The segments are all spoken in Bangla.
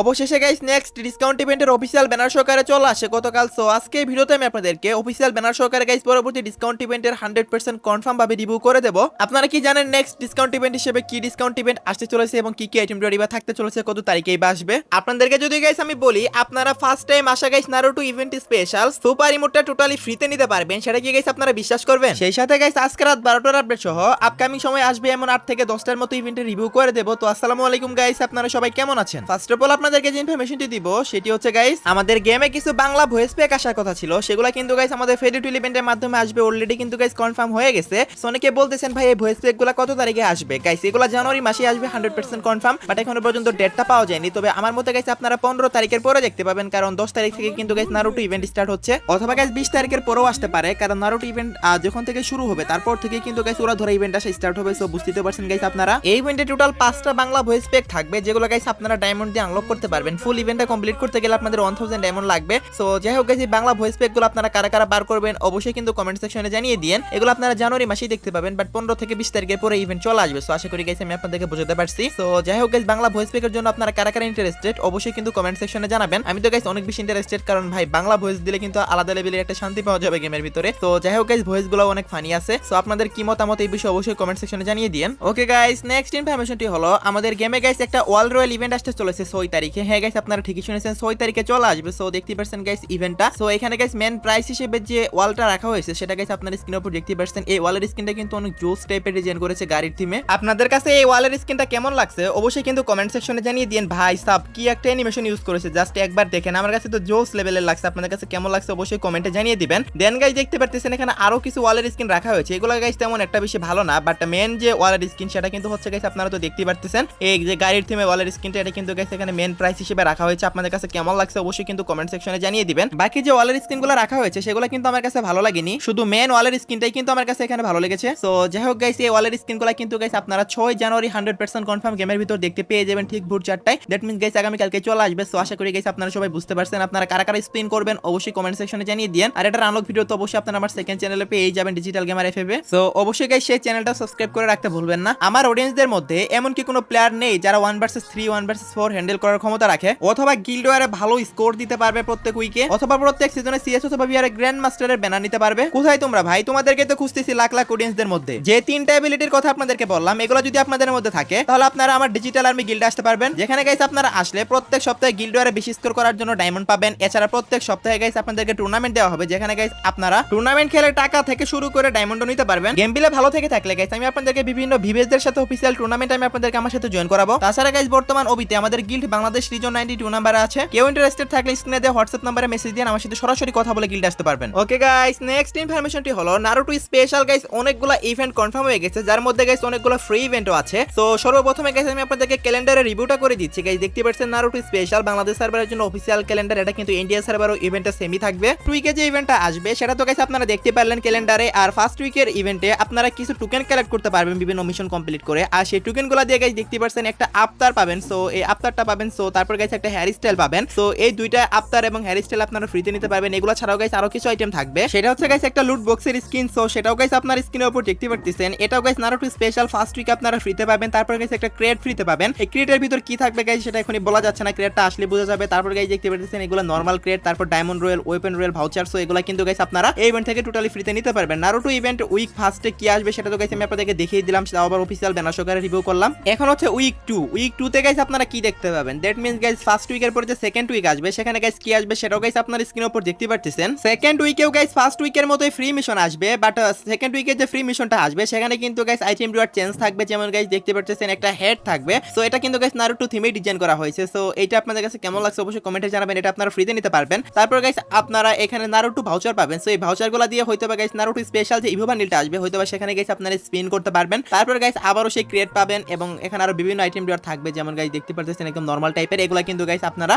অবশেষে গাইস নেক্সট ডিসকাউন্ট ইভেন্টের অফিসিয়াল ব্যানার সহকারে চলে আসে গতকাল। সো আজকে এই ভিডিওতে আমি আপনাদেরকে অফিসিয়াল ব্যানার সহকারে গাইস পরবর্তী ডিসকাউন্ট ইভেন্টের হান্ড্রেড পার্সেন্ট কনফার্ম ভাবে রিভিউ করে দেবো। আপনারা কি জানেন নেক্সট ডিসকাউন্ট ইভেন্ট হিসেবে কি ডিসকাউন্ট ইভেন্ট আসতে চলেছে এবং কি কি আইটেম রেডি বা থাকতে চলেছে, কত তারিখেই বা আসবে? আপনাদেরকে যদি গাইস আমি বলি, আপনারা ফার্স্ট টাইম আসা guys Naruto event special super ইমোটটা totally ফ্রিতে নিতে পারবেন, সেটা কি গাইস আপনারা বিশ্বাস করবেন? সেই সাথে গাইস আজকে রাত বারোটার আপডেট সহ আপকামিং সময় আসবে এমন আট থেকে দশটার মতো ইভেন্টের রিভিউ করে দেবো। তো আসসালামু আলাইকুম গাইস আপনারা সবাই কেমন আছেন? ফার্স্ট অফ অল আপনাদেরকে যে ইনফরমেশনটি দিব, সেটি হচ্ছে গাইস আমাদের গেমে কিছু বাংলা ভয়েস প্যাক আসার কথা ছিল। সেগুলো কিন্তু গাইস আমাদের ফেডিটুল ইভেন্টের মাধ্যমে আসবে। অলরেডি কিন্তু গাইস কনফার্ম হয়ে গেছে। সো অনেকে বলতেছেন, ভাই, এই ভয়েস প্যাকগুলো কত তারিখে আসবে? গাইস এগুলো জানুয়ারি মাসে আসবে হান্ড্রেড পার্সেন্ট কনফার্ম বাট এখনও পর্যন্ত ডেটটা পাওয়া যায়নি। তবে আমার মতে গাইস আপনারা পনেরো তারিখের পরে দেখতে পাবেন, কারণ দশ তারিখ থেকে কিন্তু গাইস নারুটো ইভেন্ট স্টার্ট হচ্ছে। অথবা গাইস বিশ তারিখের পরেও আসতে পারে, কারণ নারুটো ইভেন্ট যখন থেকে শুরু হবে, তারপর থেকে কিন্তু গাইস ওরা ধরে ইভেন্ট আসা স্টার্ট হবে। সো বুঝতে পারছেন গাইস আপনারা। এই ইভেন্টে টোটাল পাঁচটা বাংলা ভয়েস প্যাক থাকবে, যেগুলো গাইস আপনারা ডায়মন্ড দিয়ে আনলক করতে পারবেন। ফুল ইভেন্টটা কমপ্লিট করতে গেলে আপনাদের ওয়ান থাউজেন্ড ডায়মন্ড লাগবে। সো যাই হোক এই বাংলা ভয়েস প্যাকগুলো আপনারা কারা কারা বার করবেন, অবশ্যই কিন্তু কমেন্ট সেকশনে জানিয়ে দিন এগুলো আপনারা জানুয়ারি মাসেই দেখতে পাবেন বাট পনেরো থেকে বিশ তারিখের পরে ইভেন্ট চলে আসবে। সো আশা করি গাইস আমি আপনাদেরকে বোঝাতে পারছি। সো যাই হোক গাইস বাংলা ভয়েস প্যাকের জন্য আপনারা কারা কারা ইন্টারেস্টেড অবশ্যই কিন্তু কমেন্ট সেকশনে জানাবেন। আমি তো গাইস অনেক বেশি ইন্টারেস্টেড কারণ ভাই, বাংলা ভয়েস দিলে কিন্তু আলাদা লেভেলের একটা শান্তি পাওয়া যাবে গেমের ভিতরে। তো যাই হোক গাইস ভয়েসগুলো অনেক ফানি আছে। সো আপনাদের কি মতামত এই বিষয়ে অবশ্যই কমেন্ট সেকশনে জানিয়ে দিন ওকে গাইস নেক্সট ইনফরমেশনটি হলো, আমাদের গেমে গাইস একটা ওয়ার্ল্ড রয়্যাল ইভেন্ট আসতে চলেছে ছয় তারিখে। হ্যাঁ গাইস আপনারা ঠিকই শুনেছেন, ছয় তারিখে চলে আসবে। সো দেখতে পাচ্ছেন গাইস ইভেন্টটা সো এখানে গাইস মেন প্রাইস হিসেবে যে ওয়ালটা রাখা হয়েছে, সেটা গাইস আপনার স্ক্রিনের উপর দেখতে পাচ্ছেন এই ওয়ালের স্ক্রিনটা কিন্তু অনেক জোস টাইপের ডিজাইন করেছে গাড়ির থিমে আপনাদের কাছে এই ওয়ালের স্ক্রিনটা কেমন লাগছে, অবশ্যই কিন্তু কমেন্ট সেকশনে জানিয়ে দিন ভাই সাব, কি একটা অ্যানিমেশন ইউজ করেছে? জাস্ট একবার দেখেন, আমার কাছে তো জোস লেভেলের লাগছে। আপনাদের কাছে কেমন লাগছে অবশ্যই কমেন্টে জানিয়ে দিবেন। দেন গাইস দেখতে পারতেছেন, এখানে আরও কিছু ওয়ালের স্ক্রিন রাখা হয়েছে। এগুলো গাইস তেমন একটা বেশি ভালো না বাট মেন যে ওয়ালের স্ক্রিন সেটা কিন্তু হচ্ছে গাইস আপনারা তো দেখতে পারতেছেন। এই যে গাড়ির থিমে ওয়ালের স্ক্রিনটা এটা কিন্তু গাইস এখানে মেন প্রাইস হিসেবে রাখা হয়েছে আপনাদের কাছে কেমন লাগছে অবশ্যই কিন্তু কমেন্ট সেকশনে জানিয়ে দিবেন। বাকি যে ওয়ালের স্ক্রিনগুলো রাখা হয়েছে, সেগুলো কিন্তু আমার কাছে ভালো লাগেনি। শুধু মেন ওয়ালের স্ক্রিনটাই কিন্তু আমার কাছে এখানে ভালো লেগেছে। তো যাই হোক গাইস এই ওয়ালের স্ক্রিনগুলো কিন্তু গাইস আপনারা ছয় জানুয়ারি হান্ড্রেড পার্সেন্ট কনফার্ম গেমের ভিতর দেখতে পেয়ে যাবেন ঠিক ভোর চারটায়। দ্যাট মিনস গাইস আগামীকালকে চলে আসবে। সো আশা করি গাইস আপনারা সবাই বুঝতে পারছেন আপনারা কারা কারা স্পিন করবেন। অবশ্যই কমেন্ট সেকশনে জানিয়ে দিন আর এটার আনলক ভিডিও তো অবশ্যই আপনারা আমার সেকেন্ড চ্যানেলে পেয়ে যাবেন ডিজিটাল গেমার এফএবে সো অবশ্যই গাইস সেই চ্যানেলটা সাবস্ক্রাইব করে রাখতে ভুলবেন না। আমার অডিয়েন্সদের মধ্যে এমন কি কোনো প্লেয়ার নেই যারা one versus three one versus four handle করার ক্ষমতা রাখে, অথবা গিল্ড ওয়ারে ভালো স্কোর দিতে পারবে প্রত্যেক উইকে অথবা প্রত্যেক সিজনে সিএস অথবা বিআর গ্র্যান্ড মাস্টারের ব্যানার নিতে পারবে। কোথায় তোমরা ভাই? তোমাদেরকে তো খুঁজতেছি লাখ লাখ অডিয়েন্সদের মধ্যে। যে তিনটা এবিলিটির কথা আপনাদেরকে বললাম, এগুলো যদি আপনাদের মধ্যে থাকে, তাহলে আপনারা আমার ডিজিটাল আর্মি গিল্ডে আসতে পারবেন। যেখানে গাইস আপনারা আসলে প্রত্যেক সপ্তাহে গিল্ড ওয়ারে বেশি স্কোর করার জন্য ডায়মন্ড পাবেন। এছাড়া প্রত্যেক সপ্তাহে গাইস আপনাদেরকে টুর্নামেন্ট দেওয়া হবে, যেখানে গাইস আপনারা টুর্নামেন্ট খেলে টাকা থেকে শুরু করে ডায়মন্ডও নিতে পারবেন। গেম বিলে ভালো থেকে থাকলে গাইস আমি আপনাদেরকে বিভিন্ন ভিভেজদের সাথে অফিসিয়াল টুর্নামেন্ট আমি আপনাদেরকে আমার সাথে জয়েন করাবো। তাছাড়া গাইস বর্তমান অবিতে আমাদের guild Bangladesh region ninety two number আছে। কেউ ইন্টারেস্টেড থাকলে স্ক্রিনে দেওয়া হোয়াটসঅ্যাপ নাম্বারে মেসেজ দিয়ে আমার সাথে সরাসরি কথা বলে গিল্ড আসতে পারবেন। ওকে গাইস নেক্সট ইনফরমেশনটি হলো নারুটো স্পেশাল গাইস অনেকগুলো ইভেন্ট কনফার্ম হয়ে গেছে। যার মধ্যে গাইস অনেকগুলো ফ্রি ইভেন্টও আছে। তো সর্বপ্রথমে গাইস আমি আপনাদেরকে ক্যালেন্ডারে রিভিউটা করে দিচ্ছি। গাইস দেখতে পাচ্ছেন নারুটো স্পেশাল বাংলাদেশ সার্ভারের জন্য অফিসিয়াল ক্যালেন্ডার এটা কিন্তু ইন্ডিয়া সার্ভারও ইভেন্টটা সেমি থাকবে। টু উইকে যে ইভেন্টটা আসবে, সেটা তো গাইস আপনারা দেখতে পারলেন ক্যালেন্ডারে আর ফার্স্ট উইকের ইভেন্টে আপনারা কিছু টোকেন কালেক্ট করতে পারবেন বিভিন্ন মিশন কমপ্লিট করে। আর সেই টোকেনগুলো দিয়ে গাইস দেখতে পাচ্ছেন একটা আফতার পাবেন। সো এই আফতারটা পাবেন সো তারপর গাইস একটা হেয়ার স্টাইল পাবেন। সো এই দুইটা আফতার এবং হেয়ার স্টাইল আপনারা ফ্রিতে নিতে পারবেন। এগুলো ছাড়াও গাইস আরও কিছু আইটেম থাকবে। সেটা হচ্ছে গাইস একটা লুট বক্সের স্কিন সো সেটাও গাইস আপনার স্ক্রিনের উপর দেখতে পারতেছেন। এটাও guys Naruto special first week আপনারা ফ্রিতে পাবেন। তারপর গাইস একটা ক্রেড ফ্রিতে পাবেন। এই ক্রেডের ভিতর কি থাকবে গাইস সেটা এখনই বলা যাচ্ছে না। ক্রেডটা আসলে বোঝা যাবে। তারপর গাইস দেখতে পারতেছেন এগুলো নর্মাল ক্রেড তারপর diamond royale weapon royale voucher so এগুলো কিন্তু গাইস আপনারা এই ইভেন্ট থেকে টোটালি ফ্রিতে নিতে পারবেন। নারুটো ইভেন্ট উইক ফার্স্টে কি আসবে সেটা তো গাইস আমি আপনাদেরকে দেখিয়ে দিলাম। সেটা আবার অফিসিয়াল ব্যানার সহকারে রিভিউ করলাম। এখন হচ্ছে উইক টু উইক টু তে গাইস আপনারা কি দেখতে পাবেন? দ্যাট মিনস গাইস ফার্স্ট উইকের পরে যে সেকেন্ড উইক আসবে, সেখানে গাইস কি আসবে সেটাও গাইস আপনার স্ক্রিনের উপর দেখতে পারতেছেন। সেকেন্ড উইকেও গাইস ফার্স্ট উইকের মতোই ফ্রি মিশন আসবে বাট সেকেন্ড উইকের যে ফ্রি মিশনটা আসবে, সেখানে কিন্তু গাইস আইটেম রিওয়ার্ড চেঞ্জ থাকবে, যেমন গাইস দেখতে পারতেছেন, একটা হেড থাকবে। সো এটা কিন্তু গাইস নারুটো থিমে ডিজাইন করা হয়েছে। সো এটা আপনাদের কাছে কেমন লাগছে অবশ্যই কমেন্টে জানাবেন, এটা আপনারা ফ্রিতে নিতে পারবেন। তারপর গাইস আপনারা এখানে নারুটো ভাউচার পাবেন। সো এই ভাউচারগুলো দিয়ে হয়তো বা গাইস নারুটো স্পেশাল যে ইভো বান্ডিলটা আসবে, হয়তো বা সেখানে গাইস আপনারা স্পিন করতে পারবেন। তারপর গাইস আবারও সেই ক্রিয়েট পাবেন এবং এখানে আরও বিভিন্ন আইটেম রিওয়ার্ড থাকবে, যেমন গাইস দেখতে পারতেছেন, একদম নর্মাল টাইপের এগুলো কিন্তু গাইস আপনারা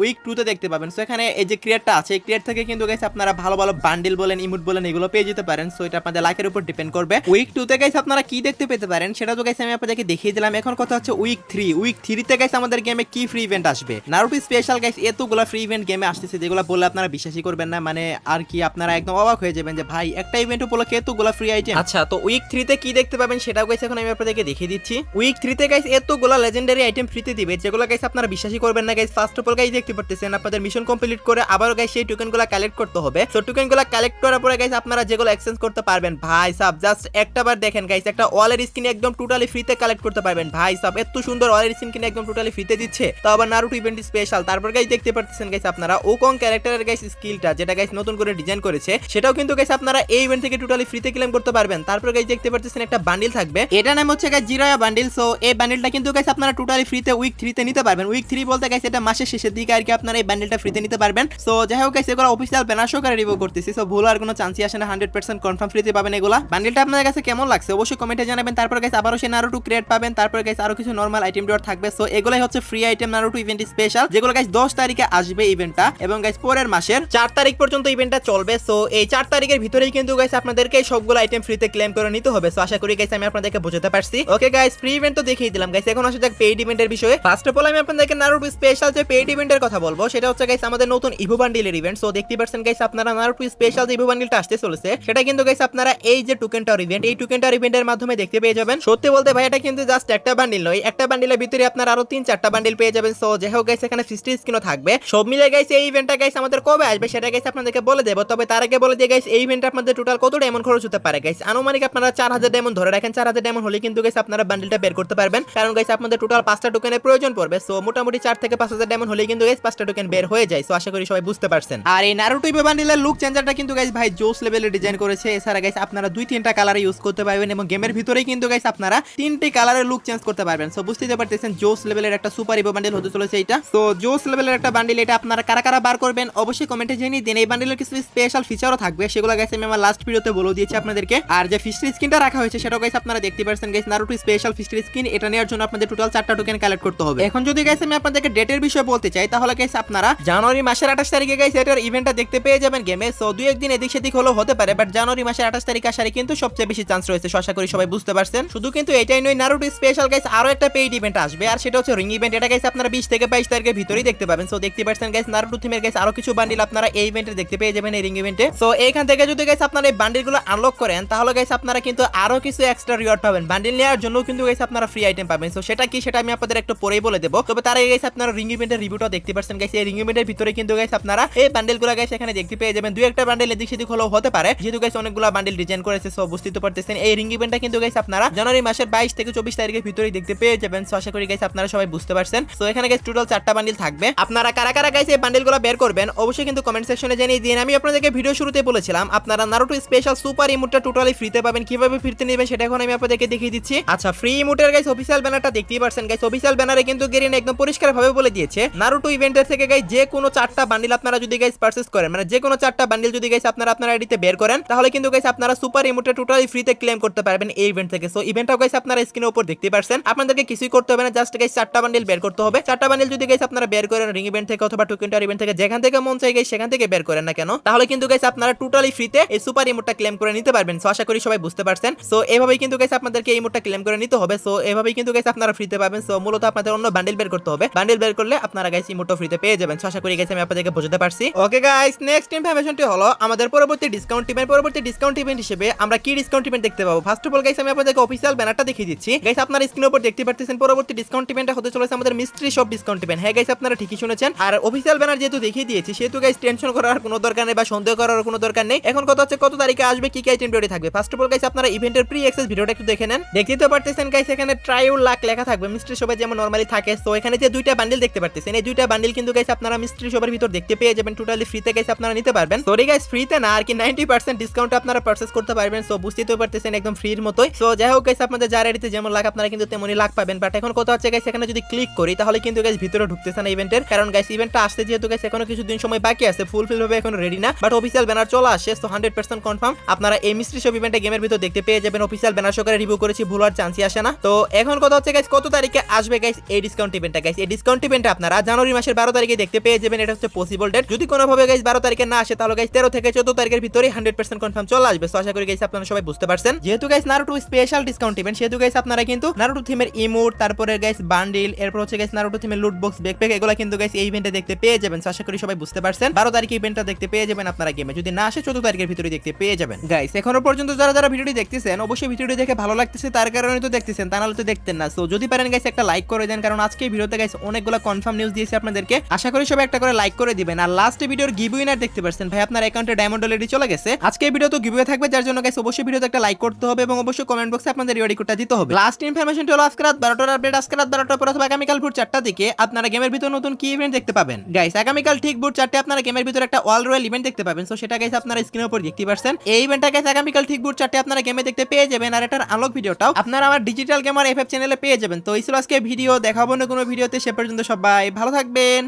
উইক টুতে দেখতে পাবেন। সো এখানে এই যে ক্রিয়েটটা আছে, এই ক্রিয়েট থেকে কিন্তু গাইস আপনারা ভালো ভালো বান্ডিল বলেন ইমোট বলেন, এগুলো পেয়ে যেতে পারেন। সো এটা আপনাদের লাখের উপর ডিপেন্ড করবে। উইক টুতে গাইস আপনারা কি দেখতে পেতে পারেন, সেটা তো গাইস আমি আপনাদেরকে দেখিয়ে দিলাম। এখন কথা হচ্ছে উইক থ্রি উইক থ্রিতে গাইস আমাদের গেমে কি ফ্রি ইভেন্ট আসবে? নারুটো স্পেশাল গাইস এতগুলো ফ্রি ইভেন্ট গেমে আসতেছে, যেগুলো বললে আপনারা বিশ্বাসই করবেন না। মানে আর কি আপনারা একদম অবাক হয়ে যাবেন যে, ভাই, একটা ইভেন্ট উপলক্ষে এতগুলো ফ্রি আইটেম আচ্ছা তো উইক থ্রিতে কি দেখতে পাবেন, সেটাও গাইস এখন আমি আপনাদেরকে দেখিয়ে দিচ্ছি। উইক থ্রিতে গাইস এতগুলো লেজেন্ডারি আইটেম ফ্রিতে দিবে, যেগুলো গাইস আপনারা আপনারা বিশ্বাসই করবেন না guys first of all guys দেখতে পারতেছেন, আপনাদের মিশন কমপ্লিট করে আবারও গাইস সেই টোকেনগুলো কালেক্ট করতে হবে। সো টোকেনগুলো কালেক্ট করার পরে গাইস আপনারা যেগুলো এক্সচেঞ্জ করতে পারবেন, ভাই, সাব জাস্ট একটা বার দেখেন গাইস একটা ওয়ালের স্কিন একদম টোটালি ফ্রিতে কালেক্ট করতে পারবেন। ভাই, সাব, এত সুন্দর ওয়ালের স্কিন কিনে একদম টোটালি ফ্রিতে দিচ্ছে। তো আবার নারুটো ইভেন্ট স্পেশাল তারপর গাইস দেখতে পারতেছেন গাইস আপনারা ওকং ক্যারেক্টারের গাইস স্কিলটা যেটা গাইস নতুন করে ডিজাইন করেছে, সেটাও কিন্তু গাইস আপনারা এই ইভেন্ট থেকে টোটালি ফ্রিতে ক্লেম করতে পারবেন। তারপর গাইস দেখতে পারতেছেন, একটা বান্ডিল থাকবে। এটা নাম হচ্ছে গাইস জিরায়া বান্ডিল সো এই বান্ডিলটা কিন্তু গাইস আপনারা টোটালি ফ্রিতে উইক থ্রিতে নিতে পারবেন। উইক থ্রি বলতে গাইস এটা মাসের শেষের দিকে আর কি আপনারা এই বান্ডিলটা ফ্রিতে নিতে পারবেন। সো যাই হোক গাইস এগুলো অফিসিয়াল ব্যানার সহকারে রিভিউ করতেছি। সো ভুল আর কোনো চান্সই আসে না হান্ড্রেড পার্সেন্ট কনফার্ম ফ্রিতে পাবেন এগুলা। বান্ডিলটা আপনার কাছে কেমন লাগছে? অবশ্যই কমেন্টে জানাবেন। তারপর গাইস আবারও সে নারুটু ক্রিয়েট পাবেন। তারপর গাইস আরও কিছু নর্মাল আইটেম ডোর থাকবে। সো এগুলাই হচ্ছে free item Naruto event special যেগুলো গাইস দশ তারিখে আসবে ইভেন্টটা এবং গাইস পরের মাসের চার তারিখ পর্যন্ত ইভেন্টটা চলবে। সো এই চার তারিখের ভিতরেই কিন্তু গাইস আপনাদেরকে সবগুলো আইটেম ফ্রিতে ক্লেম করে নিতে হবে। সো আশা করি গাইস আমি আপনাদেরকে বোঝাতে পারছি। ওকে গাইস ফ্রি ইভেন্ট তো দেখিয়ে দিলাম। গাইস এখন আসে যাক পেইড ইভেন্টের বিষয়ে। ফার্স্ট অফ অল আমি আপনাদেরকে নারুটু স্পেশাল যে পেইড ইভেন্টের কথা বলব, সেটা হচ্ছে গাইস আমাদের নতুন ইভো বান্ডিলের ইভেন্ট সো দেখতে পাচ্ছেন গাইস আপনারা নারুটু স্পেশাল যে ইভো বান্ডিলটা আসতে চলেছে, সেটা কিন্তু গাইস আপনারা এই যে টোকেন ইভেন্ট এই টোকেন টাওয়ার ইভেন্টের মাধ্যমে দেখতে পেয়ে যাবেন। সত্যি বলতে ভাই, এটা কিন্তু জাস্ট একটা বান্ডিল নয়, একটা বান্ডিলের ভিতরে আপনারা আরও তিন চারটা বান্ডিল পেয়ে যাবেন। সো যাই হোক গাইস এখানে ফিস্টি স্কিনও থাকবে। সব মিলে গাইস এই ইভেন্টটা গাইস আমাদের কবে আসবে, সেটা গাইস আপনাদেরকে বলে দেবো। তবে তার আগে বলে দিয়ে গাইস এই ইভেন্ট আপনাদের টোটাল কত ডায়মন্ড খরচ হতে পারে গাইস আনুমানিক আপনারা চার হাজার ডায়মন্ড ধরে রাখেন। চার হাজার ডায়মন্ড হলে কিন্তু গাইস আপনারা বান্ডিলটা বের করতে পারবেন। কারণ গাইস আপনাদের টোটাল পাঁচটা টোকেনের প্রয়োজন পড়বে। সো মোটামুটি চার থেকে পাঁচ হাজার ডায়মন্ড হলে কিন্তু গাইস পাঁচটা টোকেন বের হয়ে যায়। সো আশা করি সবাই বুঝতে পারছেন। আর এই নারুটো ইভো বান্ডিলের লুক চেঞ্জারটা কিন্তু গাইস ভাই জোস লেভেলে ডিজাইন করেছে। এছাড়া গাইস আপনারা দুই তিনটা কালারে ইউজ করতে পারবেন এবং গেমের ভিতরেই কিন্তু গাইস আপনারা তিনটি কালারের লুক চেঞ্জ করতে পারবেন। সো বুঝতে পারতেছেন জোস লেভেলের একটা সুপার ইভো বান্ডিল হতে চলেছে এটা তো জোস লেভেলের একটা বান্ডিল এটা আপনারা কারা কারা বার করবেন অবশ্যই কমেন্টে জানিয়ে দিন। এই বান্ডিলের কিছু স্পেশাল ফিচারও থাকবে। সেগুলো গাইস আমি আমার লাস্ট ভিডিওতে বলে দিয়েছি আপনাদেরকে। আর যে ফিস্টার স্কিনটা রাখা হয়েছে সেটা গাইস আপনারা দেখতে পাচ্ছেন গাইস নারুটো স্পেশাল ফিস্টার স্কিন এটা নেওয়ার জন্য আপনাদের টোটাল চারটা টোকেন কালেক্ট করতে হবে। এখন যদি গাইস আমি আপনাদেরকে ডেটের বিষয়ে বলতে চাই। তাহলে গাইস আপনারা জানুয়ারি মাসের আঠাশ তারিখে গাইস এটার ইভেন্টটা দেখতে পেয়ে যাবেন গেমে সো দুই একদিন এদিক সেদিক হলেও হতে পারে বাট জানুয়ারি মাসের আঠাশ তারিখ আসারে কিন্তু সবচেয়ে বেশি চান্স রয়েছে আশা করি সবাই বুঝতে পারছেন। শুধু কিন্তু এটাই নয় নারুটো স্পেশাল গাইস আরও একটা পেইড ইভেন্ট আসবে, আর সেটা হচ্ছে রিং ইভেন্ট এটা গাইস আপনারা বিশ থেকে বাইশ তারিখের ভিতরেই দেখতে পাবেন। সো দেখতে পাচ্ছেন গাইস নারুটো থিমের গাইস আরও কিছু বান্ডিল আপনারা এই ইভেন্টে দেখতে পেয়ে যাবেন, এই রিং ইভেন্টে সো এইখান থেকে যদি গাইস আপনারা এই বান্ডিলগুলো আনলক করেন, তাহলে গাইস আপনারা কিন্তু আরও কিছু এক্সট্রা রিওয়ার্ড পাবেন। বান্ডিল নেওয়ার জন্য কিন্তু গাইস আপনারা ফ্রি আইটেম পাবেন। সো সেটা কি, সেটা আমি আপনাদের একটু পরেই বলে দেবো। তবে তার আগে গাইস আপনারা রিং ইভেন্টের রিভিউটা দেখতে পাচ্ছেন গাইস এই রিং ইভেন্টের ভিতরে কিন্তু গাইস আপনারা এই বান্ডিলগুলো গাইস এখানে দেখতে পেয়ে যাবেন। দুই একটা বান্ডিল এদিক সেদিক হলেও হতে পারে। যেহেতু গাইস অনেকগুলো বান্ডিল ডিজাইন করেছে সো বুঝতে পারতেছেন। এই রিং ইভেন্টটা কিন্তু গাইস আপনারা জানুয়ারি মাসের বাইশ থেকে চব্বিশ তারিখের ভিতরেই দেখতে পেয়ে যাবেন। সো আশা করি গাইস আপনারা সবাই বুঝতে পারছেন। সো এখানে গাইস টোটাল চারটা বান্ডিল থাকবে। আপনারা কারা কারা গাইস এই বান্ডিলগুলো বের করবেন, অবশ্যই কিন্তু কমেন্ট সেকশনে জানিয়ে দিন। আমি আপনাদেরকে ভিডিও শুরুতে বলেছিলাম, আপনারা নারুটো স্পেশাল সুপার ইমোটটা টোটালি ফ্রিতে পাবেন। কীভাবে ফ্রিতে নেবেন, সেটা এখন আমি আপনাদেরকে দেখিয়ে দিচ্ছি। আচ্ছা ফ্রি ইমোটের গাইস অফিসিয়াল ব্যানারটা দেখতেই পারছেন। গাইস অফিসিয়াল ব্যানারে কিন্তু গেরিন একদম পরিষ্কার ভাবে বলে দিয়েছে। নারুটো ইভেন্টের থেকে গাইস যে কোনো চারটা বান্ডিল আপনারা যদি গাইস পারচেজ করেন মানে যে কোনো চারটা বান্ডিল যদি গাইস আপনারা আপনার আইডিতে বের করেন, তাহলে কিন্তু গাইস আপনারা সুপার ইমোটে টোটালি ফ্রিতে ক্লেম করতে পারবেন এই ইভেন্ট থেকে। সো ইভেন্টটাও গাইস আপনারা স্ক্রিনের উপর দেখতে পারছেন। আপনাদেরকে কিছুই করতে হবে না জাস্ট গাইস চারটা বান্ডিল বের করতে হবে। চারটা বান্ডিল যদি গাইস আপনারা বের করেন রিং ইভেন্ট থেকে অথবা টুকেন্টার ইভেন্ট থেকে, যেখান থেকে মন চাই গাইস সেখান থেকে বের করেন না কেন, তাহলে কিন্তু গাইস আপনারা টোটালি ফ্রিতে এই সুপার ইমোটটা ক্লেম করে নিতে পারবেন। সো আশা করি সবাই বুঝতে পারছেন। সো এভাবেই কিন্তু গাইস আপনাদেরকে এই ইমোটটা ক্লেম করে নিতে হবে। সো এভাবেই কিন্তু গাইস আপনারা ফ্রিতে পাবেন। সো মূলত আপনাদের অন্য বান্ডিল বের করতে হবে। বান্ডিল বের করলে আপনারা গাইস ইমোটটা ফ্রিতে পেয়ে যাবেন। আশা করি গাইস আমি আপনাদেরকে বোঝাতে পারছি। ওকে গাইস নেক্সট ইনফরমেশনটি হলো আমাদের পরবর্তী ডিসকাউন্ট ইভেন্ট পরবর্তী ডিসকাউন্ট ইভেন্ট হিসেবে আমরা কি ডিসকাউন্ট ইভেন্ট দেখতে পাবো? ফার্স্ট অফ অল গাইস আমি আপনাদেরকে অফিসিয়াল ব্যানারটা দেখিয়ে দিচ্ছি। গাইস আপনারা স্ক্রিনের উপর দেখতে পারতেছেন, পরবর্তী ডিসকাউন্ট ইভেন্টটা হতে চলেছে আমাদের মিস্ট্রি শপ ডিসকাউন্ট ইভেন্ট হ্যাঁ গাইস আপনারা ঠিকই শুনেছেন। আর অফিসিয়াল ব্যানার যেহেতু দেখিয়ে দিয়েছি, সেহেতু গাইস টেনশন করার কোনো দরকার নেই বা সন্দেহ করার কোনো দরকার নেই। এখন কথা হচ্ছে কত তারিখে আসবে, কি কি আইটেম রেডি থাকবে। ফার্স্ট অফ অল গাইস আপনারা ইভেন্টের প্রি অ্যাক্সেস ভিডিওটা একটু দেখে নেন। দেখতে তো পারতেছেন গাইস এখানে ট্রাইউল লাখ লেখা থাকবে। মিস্ট্রি শপে যেমন নরমালি থাকে সো যে দুইটা বান্ডিল দেখতে পারতেছেন, এই দুইটা বান্ডিল কিন্তু গাইস আপনারা মিস্ট্রি শপের ভিতর দেখতে পেয়ে যাবেন। টোটালি ফ্রিতে গাইস আপনারা নিতে পারবেন। সরি গাইস ফ্রিতে না, আর কি 90% ডিসকাউন্ট আপনারা পারচেজ করতে পারবেন। সো বুঝতেই পারতেছেন, একদম ফ্রির মতোই। সো যাই হোক গাইস আপনাদের যার আইডিতে যেমন লাখ আপনারা কিন্তু তেমনই লাখ পাবেন। বাট এখন কথা হচ্ছে গাইস এখানে যদি ক্লিক করি, তাহলে কিন্তু গাইস ভিতরে ঢুকতেছে না ইভেন্টের কারণ গাইস ইভেন্টটা আসতে যেহেতু গাইস এখনও কিছু দিন সময় বাকি আছে ফুলফিল ভাবে এখন রেডি না। বাট অফিসিয়াল ব্যানার চলে আসে সো হান্ড্রেড পার্সেন্ট কনফার্ম আপনারা এই মিস্ট্রি শপ ইভেন্টে গেমের ভিতর দেখতে পেয়ে যাবেন। অফিসিয়াল ব্যানার সহকারে রিভিউ করেছি, ভুল হওয়ার চান্সই আসে না। তো, এখন কথা হচ্ছে গাইস কত তারিখে আসবে গাইস এই ডিসকাউন্ট ইভেন্টটা গাইস এই ডিসকাউন্ট ইভেন্টটা আপনারা জানুয়ারি মাসের বারো তারিখে দেখতে পেয়ে যাবেন, এটা হচ্ছে পসিবল ডেট যদি কোনোভাবে গাইস বারো তারিখে না আসে, তাহলে গাইস তেরো থেকে চোদ্দ তারিখের ভিতরে হান্ড্রেড পার্সেন্ট কনফার্ম চলে আসবে। সো আশা করি গাইস আপনারা সবাই বুঝতে পারছেন। যেহেতু guys Naruto special discount event সেহেতু গাইস আপনারা কিন্তু নারুটু থিমের ইমোট তারপরে গাইস বান্ডিল এরপর হচ্ছে গাইস নারুটু থিমের লুট বক্স ব্যাকপ্যাক এগুলো কিন্তু গাইস এই ইভেন্টে দেখতে পেয়ে যাবেন। আশা করি সবাই বুঝতে পারছেন। বারো তারিখে ইভেন্টটা দেখতে পেয়ে যাবেন আপনারা গেমে যদি না আসে, চোদ্দ তারিখের ভিতরে দেখতে পেয়ে যাবেন। গাইস এখনও পর্যন্ত যারা যারা ভিডিওটি দেখতেছেন, অবশ্যই ভিডিওটি দেখে ভালো লাগতেছে, তার কারণে তো দেখতেছেন, তা নাহলে তো দেখতেন না। সো যদি পারেন গাইস একটা লাইক করে দেন, কারণ আজকে ভিডিও ভিডিওতে গাইস অনেকগুলো কনফার্ম নিউজ দিয়েছি আপনাদেরকে। আশা করি সবাই একটা করে লাইক করে দিবেন। আর লাস্ট ভিডিওর গিভ উইনার দেখতে পাচ্ছেন ভাই, আপনার অ্যাকাউন্টে ডায়মন্ড অলরেডি চলে গেছে। আজকে এই ভিডিও তো গিভ থাকবে, যার জন্য গাইস অবশ্যই ভিডিওতে একটা লাইক করতে হবে এবং অবশ্যই কমেন্ট বক্সে আপনাদের রিওয়ার্ড কোডটা দিতে হবে। লাস্ট ইনফরমেশনটি হলো আজকে রাত বারোটার আপডেট আজকে রাত বারোটার পর অথবা আগামীকাল ভোর চারটা দিকে আপনারা গেমের ভিতর নতুন কি ইভেন্ট দেখতে পাবেন? গাইস আগামীকাল ঠিক ভোর চারটে আপনারা গেমের ভিতর একটা অল রয়্যাল ইভেন্ট দেখতে পাবেন। সো সেটা গাইস আপনারা স্ক্রিনের উপর দেখতে পারছেন। এই ইভেন্টটা গাইস আগামীকাল ঠিক ভোর চারটে আপনারা গেমে দেখতে পেয়ে যাবেন। আর এটার আলোক ভিডিওটাও আপনারা আমার ডিজিটাল গেমার এফএফ চ্যানেলে পেয়ে যাবেন। তো এই ছিল আজকে ভিডিও দেখাবো না কোনো ভিডিওতে সে পর্যন্ত সবাই ভালো থাকবেন।